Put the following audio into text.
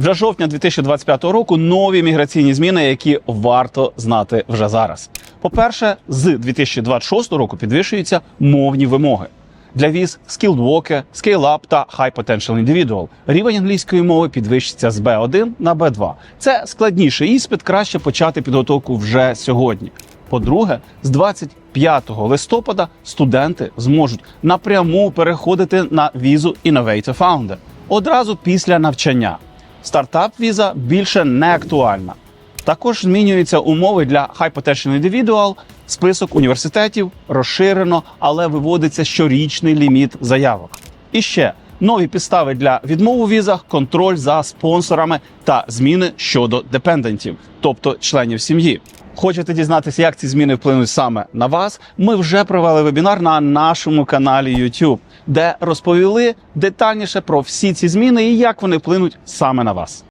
Вже жовтня 2025 року нові міграційні зміни, які варто знати вже зараз. По-перше, з 2026 року підвищуються мовні вимоги. Для віз Skilled Worker, Scale Up та High Potential Individual рівень англійської мови підвищиться з B1 на B2. Це складніший іспит, краще почати підготовку вже сьогодні. По-друге, з 25 листопада студенти зможуть напряму переходити на візу Innovator Founder одразу після навчання. Стартап-віза більше не актуальна. Також змінюються умови для High Potential Individual. Список університетів розширено, але виводиться щорічний ліміт заявок. І ще нові підстави для відмов у візах, контроль за спонсорами та зміни щодо депендентів, тобто членів сім'ї. Хочете дізнатися, як ці зміни вплинуть саме на вас? Ми вже провели вебінар на нашому каналі YouTube, де розповіли детальніше про всі ці зміни і як вони вплинуть саме на вас.